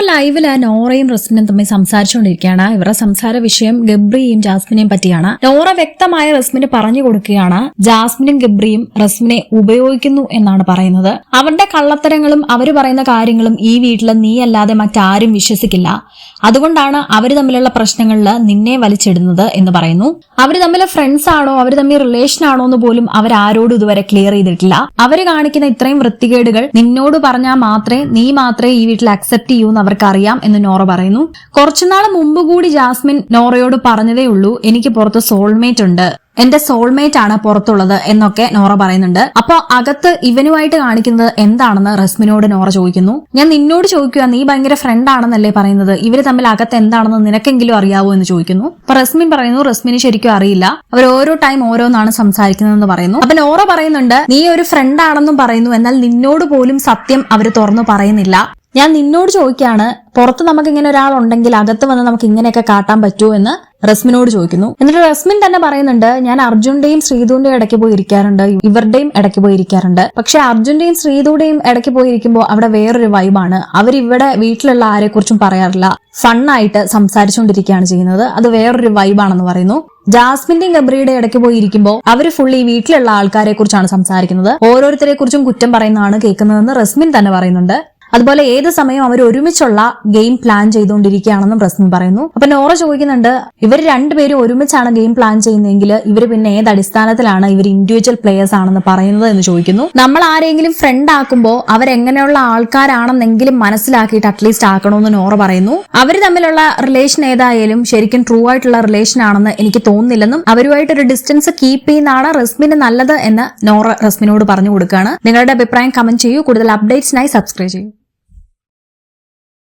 ഇപ്പോൾ ലൈവിൽ നോറയും റസ്മിനും തമ്മിൽ സംസാരിച്ചുകൊണ്ടിരിക്കുകയാണ്. ഇവരുടെ സംസാര വിഷയം ഗബ്രിയും ജാസ്മിനെയും പറ്റിയാണ്. നോറ വ്യക്തമായ റസ്മിന് പറഞ്ഞു കൊടുക്കുകയാണ്. ജാസ്മിനും ഗബ്രിയും റസ്മിനെ ഉപയോഗിക്കുന്നു എന്നാണ് പറയുന്നത്. അവരുടെ കള്ളത്തരങ്ങളും അവർ പറയുന്ന കാര്യങ്ങളും ഈ വീട്ടിൽ നീ അല്ലാതെ മറ്റാരും വിശ്വസിക്കില്ല. അതുകൊണ്ടാണ് അവർ തമ്മിലുള്ള പ്രശ്നങ്ങളിൽ നിന്നെ വലിച്ചിടുന്നത് എന്ന് പറയുന്നു. അവർ തമ്മിൽ ഫ്രണ്ട്സ് ആണോ അവർ തമ്മിൽ റിലേഷൻ ആണോ എന്ന് പോലും അവരാരോടും ഇതുവരെ ക്ലിയർ ചെയ്തിട്ടില്ല. അവർ കാണിക്കുന്ന ഇത്രയും വൃത്തികേടുകൾ നിന്നോട് പറഞ്ഞാൽ മാത്രമേ നീ മാത്രമേ ഈ വീട്ടിൽ അക്സെപ്റ്റ് ചെയ്യൂ എന്ന് അവർക്ക് അറിയാം എന്ന് നോറ പറയുന്നു. കുറച്ചുനാൾ മുമ്പ് കൂടി ജാസ്മിൻ നോറയോട് പറഞ്ഞതേ ഉള്ളൂ എനിക്ക് പുറത്ത് സോൾമേറ്റ് ഉണ്ട്. എന്റെ സോൾമേറ്റ് ആണ് പുറത്തുള്ളത് എന്നൊക്കെ നോറ പറയുന്നുണ്ട്. അപ്പൊ അകത്ത് ഇവനുമായിട്ട് കാണിക്കുന്നത് എന്താണെന്ന് റസ്മിനോട് നോറ ചോദിക്കുന്നു. ഞാൻ നിന്നോട് ചോദിക്കുക നീ ഭയങ്കര ഫ്രണ്ട് ആണെന്നല്ലേ പറയുന്നത്? ഇവർ തമ്മിൽ അകത്ത് എന്താണെന്ന് നിനക്കെങ്കിലും അറിയാവോ എന്ന് ചോദിക്കുന്നു. അപ്പൊ റസ്മിൻ പറയുന്നു റസ്മിന് ശരിക്കും അറിയില്ല. അവർ ഓരോ ടൈം ഓരോന്നാണ് സംസാരിക്കുന്നതെന്ന് പറയുന്നു. അപ്പൊ നോറ പറയുന്നുണ്ട് നീ ഒരു ഫ്രണ്ട് ആണെന്നും പറയുന്നു എന്നാൽ നിന്നോട് പോലും സത്യം അവർ തുറന്നു പറയുന്നില്ല. ഞാൻ നിന്നോട് ചോദിക്കുകയാണ് പുറത്ത് നമുക്ക് ഇങ്ങനെ ഒരാളുണ്ടെങ്കിൽ അകത്ത് വന്ന് നമുക്ക് ഇങ്ങനെയൊക്കെ കാട്ടാൻ പറ്റുമോ എന്ന് റസ്മിനോട് ചോദിക്കുന്നു. എന്നിട്ട് റസ്മിൻ തന്നെ പറയുന്നുണ്ട് ഞാൻ അർജുന്റെയും ശ്രീതുവിന്റെയും ഇടയ്ക്ക് പോയി ഇരിക്കാറുണ്ട് ഇവരുടെയും ഇടയ്ക്ക് പോയി ഇരിക്കാറുണ്ട് പക്ഷെ അർജുന്റെയും ശ്രീതുടെയും ഇടയ്ക്ക് പോയി ഇരിക്കുമ്പോൾ അവിടെ വേറൊരു വൈബാണ്. അവരിവിടെ വീട്ടിലുള്ള ആരെക്കുറിച്ചും പറയാറില്ല. ഫണ്ണായിട്ട് സംസാരിച്ചുകൊണ്ടിരിക്കുകയാണ് ചെയ്യുന്നത്. അത് വേറൊരു വൈബാണെന്ന് പറയുന്നു. ജാസ്മിന്റെയും ഗബ്രിയുടെ ഇടയ്ക്ക് പോയി ഇരിക്കുമ്പോൾ അവർ ഫുള്ളി ഈ വീട്ടിലുള്ള ആൾക്കാരെ കുറിച്ചാണ് സംസാരിക്കുന്നത്. ഓരോരുത്തരെ കുറിച്ചും കുറ്റം പറയുന്നതാണ് കേൾക്കുന്നതെന്ന് റസ്മിൻ തന്നെ പറയുന്നുണ്ട്. അതുപോലെ ഏത് സമയവും അവർ ഒരുമിച്ചുള്ള ഗെയിം പ്ലാൻ ചെയ്തുകൊണ്ടിരിക്കുകയാണെന്നും റസ്മിൻ പറയുന്നു. അപ്പൊ നോറ ചോദിക്കുന്നുണ്ട് ഇവർ രണ്ടുപേരും ഒരുമിച്ചാണ് ഗെയിം പ്ലാൻ ചെയ്യുന്നതെങ്കിൽ ഇവർ പിന്നെ ഏത് അടിസ്ഥാനത്തിലാണ് ഇവർ ഇൻഡിവിജ്വൽ പ്ലേയേഴ്സ് ആണെന്ന് പറയുന്നത് എന്ന് ചോദിക്കുന്നു. നമ്മൾ ആരെങ്കിലും ഫ്രണ്ട് ആക്കുമ്പോൾ അവരെങ്ങനെയുള്ള ആൾക്കാരാണെന്നെങ്കിലും മനസ്സിലാക്കിയിട്ട് അറ്റ്ലീസ്റ്റ് ആക്കണമെന്ന് നോറ പറയുന്നു. അവർ തമ്മിലുള്ള റിലേഷൻ ഏതായാലും ശരിക്കും ട്രൂ ആയിട്ടുള്ള റിലേഷൻ ആണെന്ന് എനിക്ക് തോന്നുന്നില്ലെന്നും അവരുമായിട്ട് ഒരു ഡിസ്റ്റൻസ് കീപ്പ് ചെയ്യുന്നതാണ് റസ്മിന് നല്ലത് എന്ന് നോറ റസ്മിനോട് പറഞ്ഞു കൊടുക്കുകയാണ്. നിങ്ങളുടെ അഭിപ്രായം കമന്റ് ചെയ്യൂ. കൂടുതൽ അപ്ഡേറ്റ്സിനായി സബ്സ്ക്രൈബ് ചെയ്യൂ.